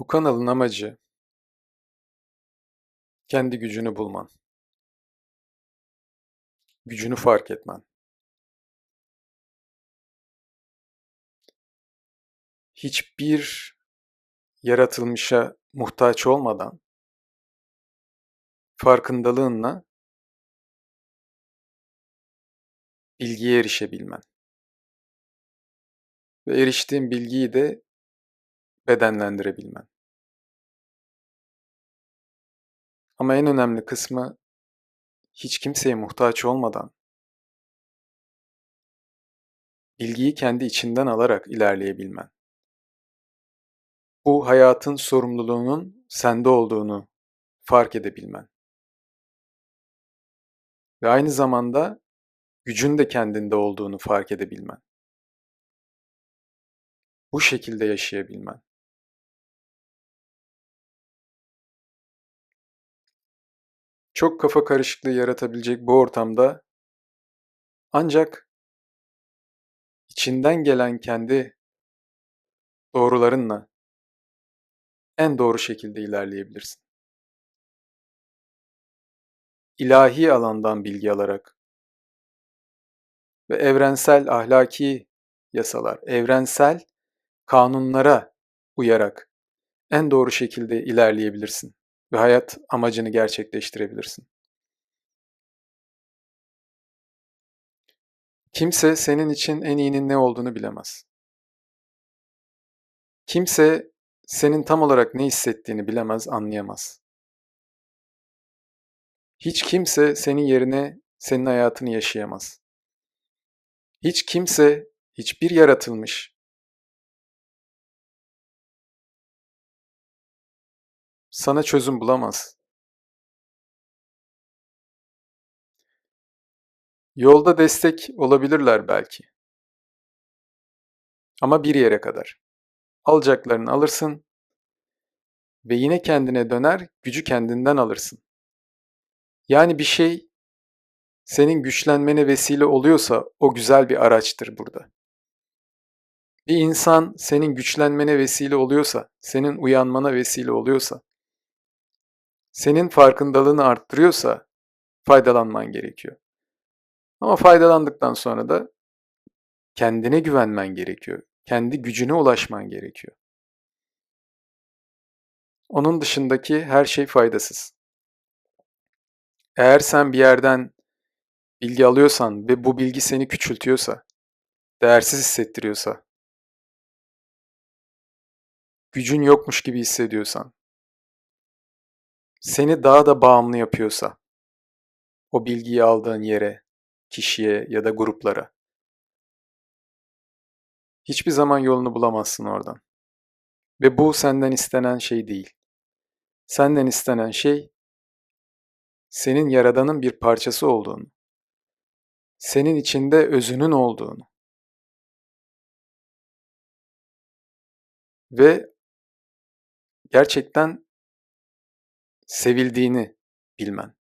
Bu kanalın amacı kendi gücünü bulman. Gücünü fark etmen. Hiçbir yaratılmışa muhtaç olmadan farkındalığınla bilgiye erişebilmen. Ve eriştiğin bilgiyi de bedenlendirebilmen. Ama en önemli kısmı hiç kimseye muhtaç olmadan bilgiyi kendi içinden alarak ilerleyebilmen. Bu hayatın sorumluluğunun sende olduğunu fark edebilmen. Ve aynı zamanda gücün de kendinde olduğunu fark edebilmen. Bu şekilde yaşayabilmen. Çok kafa karışıklığı yaratabilecek bu ortamda ancak içinden gelen kendi doğrularınla en doğru şekilde ilerleyebilirsin. İlahi alandan bilgi alarak ve evrensel ahlaki yasalar, evrensel kanunlara uyarak en doğru şekilde ilerleyebilirsin ve hayat amacını gerçekleştirebilirsin. Kimse senin için en iyinin ne olduğunu bilemez. Kimse senin tam olarak ne hissettiğini bilemez, anlayamaz. Hiç kimse senin yerine senin hayatını yaşayamaz. Hiç kimse, hiçbir yaratılmış sana çözüm bulamaz. Yolda destek olabilirler belki. Ama bir yere kadar. Alacaklarını alırsın ve yine kendine döner, gücü kendinden alırsın. Yani bir şey senin güçlenmene vesile oluyorsa o güzel bir araçtır burada. Bir insan senin güçlenmene vesile oluyorsa, senin uyanmana vesile oluyorsa, senin farkındalığını arttırıyorsa faydalanman gerekiyor. Ama faydalandıktan sonra da kendine güvenmen gerekiyor. Kendi gücüne ulaşman gerekiyor. Onun dışındaki her şey faydasız. Eğer sen bir yerden bilgi alıyorsan ve bu bilgi seni küçültüyorsa, değersiz hissettiriyorsa, gücün yokmuş gibi hissediyorsan, seni daha da bağımlı yapıyorsa, o bilgiyi aldığın yere, kişiye ya da gruplara, hiçbir zaman yolunu bulamazsın oradan. Ve bu senden istenen şey değil. Senden istenen şey senin yaradanın bir parçası olduğunu, senin içinde özünün olduğunu ve gerçekten sevildiğini bilmen.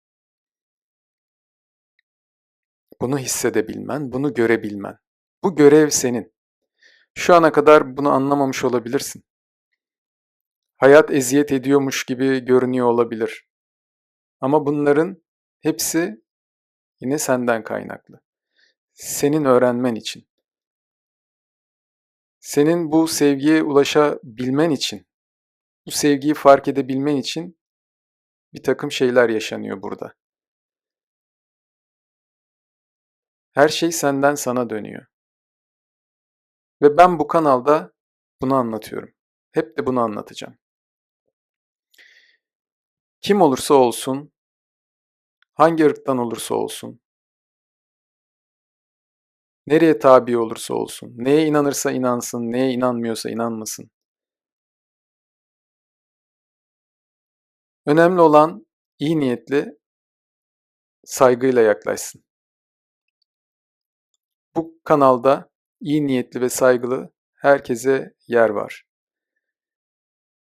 Bunu hissedebilmen, bunu görebilmen. Bu görev senin. Şu ana kadar bunu anlamamış olabilirsin. Hayat eziyet ediyormuş gibi görünüyor olabilir. Ama bunların hepsi yine senden kaynaklı. Senin öğrenmen için. Senin bu sevgiye ulaşabilmen için, bu sevgiyi fark edebilmen için bir takım şeyler yaşanıyor burada. Her şey senden sana dönüyor. Ve ben bu kanalda bunu anlatıyorum. Hep de bunu anlatacağım. Kim olursa olsun, hangi ırktan olursa olsun, nereye tabi olursa olsun, neye inanırsa inansın, neye inanmıyorsa inanmasın. Önemli olan iyi niyetli, saygıyla yaklaşsın. Bu kanalda iyi niyetli ve saygılı herkese yer var.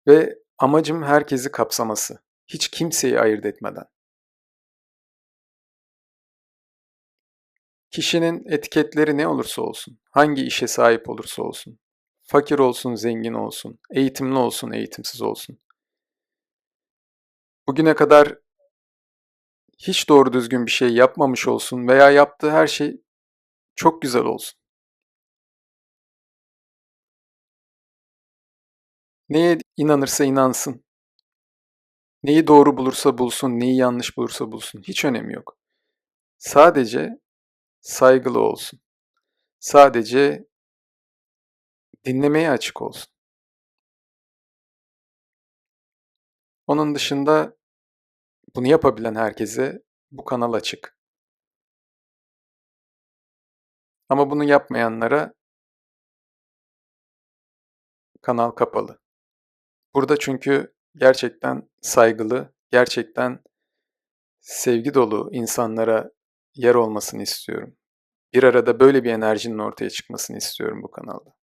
Ve amacım herkesi kapsaması. Hiç kimseyi ayırt etmeden. Kişinin etiketleri ne olursa olsun, hangi işe sahip olursa olsun, fakir olsun, zengin olsun, eğitimli olsun, eğitimsiz olsun. Bugüne kadar hiç doğru düzgün bir şey yapmamış olsun veya yaptığı her şey çok güzel olsun. Neye inanırsa inansın. Neyi doğru bulursa bulsun, neyi yanlış bulursa bulsun. Hiç önemi yok. Sadece saygılı olsun. Sadece dinlemeye açık olsun. Onun dışında bunu yapabilen herkese bu kanal açık. Ama bunu yapmayanlara kanal kapalı. Burada çünkü gerçekten saygılı, gerçekten sevgi dolu insanlara yer olmasını istiyorum. Bir arada böyle bir enerjinin ortaya çıkmasını istiyorum bu kanalda.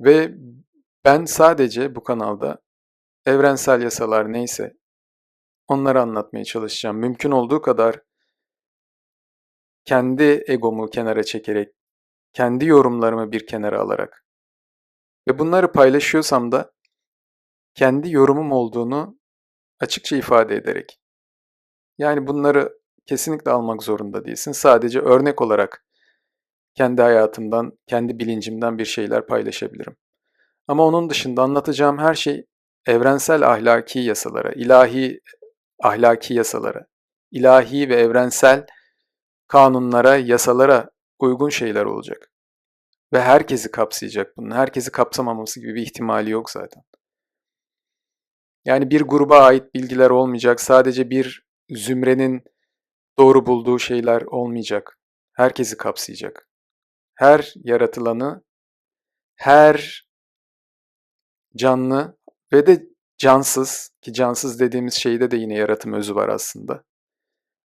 Ve ben sadece bu kanalda evrensel yasalar neyse onları anlatmaya çalışacağım. Mümkün olduğu kadar kendi egomu kenara çekerek, kendi yorumlarımı bir kenara alarak ve bunları paylaşıyorsam da kendi yorumum olduğunu açıkça ifade ederek. Yani bunları kesinlikle almak zorunda değilsin. Sadece örnek olarak kendi hayatımdan, kendi bilincimden bir şeyler paylaşabilirim. Ama onun dışında anlatacağım her şey evrensel ahlaki yasalara, ilahi ahlaki yasalara, ilahi ve evrensel kanunlara, yasalara uygun şeyler olacak. Ve herkesi kapsayacak bunun. Herkesi kapsamaması gibi bir ihtimali yok zaten. Yani bir gruba ait bilgiler olmayacak. Sadece bir zümrenin doğru bulduğu şeyler olmayacak. Herkesi kapsayacak. Her yaratılanı, her canlı ve de cansız ki cansız dediğimiz şeyde de yine yaratım özü var aslında.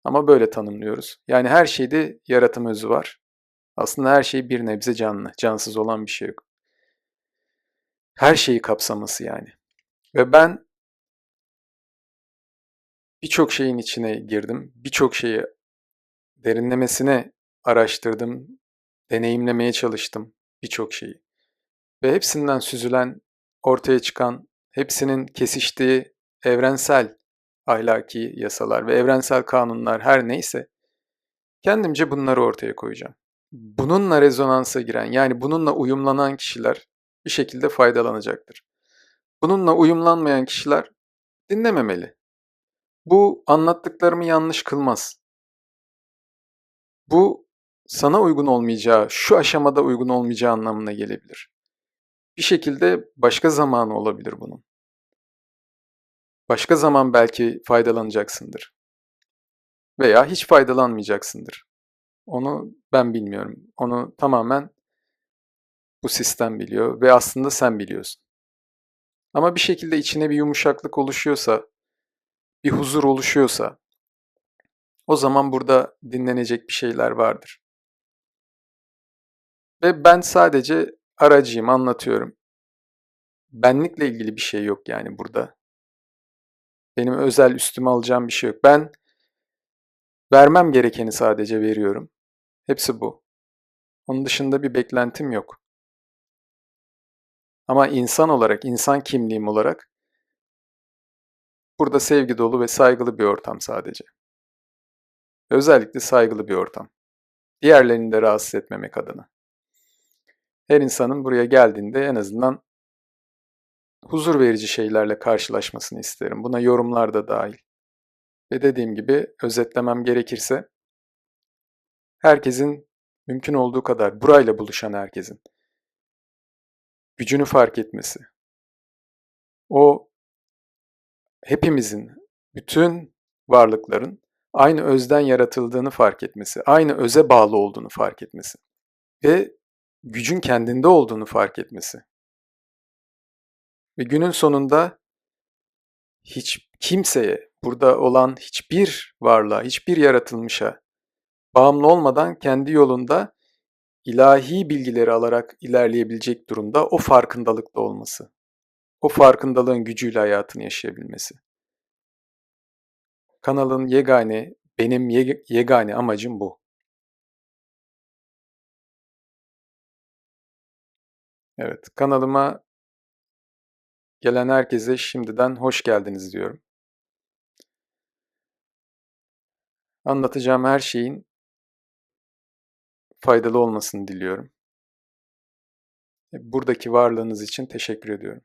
Ama böyle tanımlıyoruz. Yani her şeyde yaratım özü var. Aslında her şey bir nebze canlı. Cansız olan bir şey yok. Her şeyi kapsaması yani. Ve ben birçok şeyin içine girdim. Birçok şeyi derinlemesine araştırdım. Deneyimlemeye çalıştım birçok şeyi. Ve hepsinden süzülen, ortaya çıkan, hepsinin kesiştiği evrensel ahlaki yasalar ve evrensel kanunlar her neyse kendimce bunları ortaya koyacağım. Bununla rezonansa giren yani bununla uyumlanan kişiler bir şekilde faydalanacaktır. Bununla uyumlanmayan kişiler dinlememeli. Bu anlattıklarımı yanlış kılmaz. Bu sana uygun olmayacağı, şu aşamada uygun olmayacağı anlamına gelebilir. Bir şekilde başka zamanı olabilir bunun. Başka zaman belki faydalanacaksındır. Veya hiç faydalanmayacaksındır. Onu ben bilmiyorum. Onu tamamen bu sistem biliyor ve aslında sen biliyorsun. Ama bir şekilde içine bir yumuşaklık oluşuyorsa, bir huzur oluşuyorsa, o zaman burada dinlenecek bir şeyler vardır. Ve ben sadece aracıyım, anlatıyorum. Benlikle ilgili bir şey yok yani burada. Benim özel üstüme alacağım bir şey yok. Ben vermem gerekeni sadece veriyorum. Hepsi bu. Onun dışında bir beklentim yok. Ama insan olarak, insan kimliğim olarak burada sevgi dolu ve saygılı bir ortam sadece. Özellikle saygılı bir ortam. Diğerlerini de rahatsız etmemek adına. Her insanın buraya geldiğinde en azından huzur verici şeylerle karşılaşmasını isterim. Buna yorumlar da dahil. Ve dediğim gibi özetlemem gerekirse herkesin mümkün olduğu kadar burayla buluşan herkesin gücünü fark etmesi. O hepimizin, bütün varlıkların aynı özden yaratıldığını fark etmesi, aynı öze bağlı olduğunu fark etmesi ve gücün kendinde olduğunu fark etmesi. Ve günün sonunda hiç kimseye, burada olan hiçbir varlığa, hiçbir yaratılmışa bağımlı olmadan kendi yolunda ilahi bilgileri alarak ilerleyebilecek durumda o farkındalıkta olması. O farkındalığın gücüyle hayatını yaşayabilmesi. Kanalın yegane, benim yegane amacım bu. Evet, kanalıma gelen herkese şimdiden hoş geldiniz diyorum. Anlatacağım her şeyin faydalı olmasını diliyorum. Buradaki varlığınız için teşekkür ediyorum.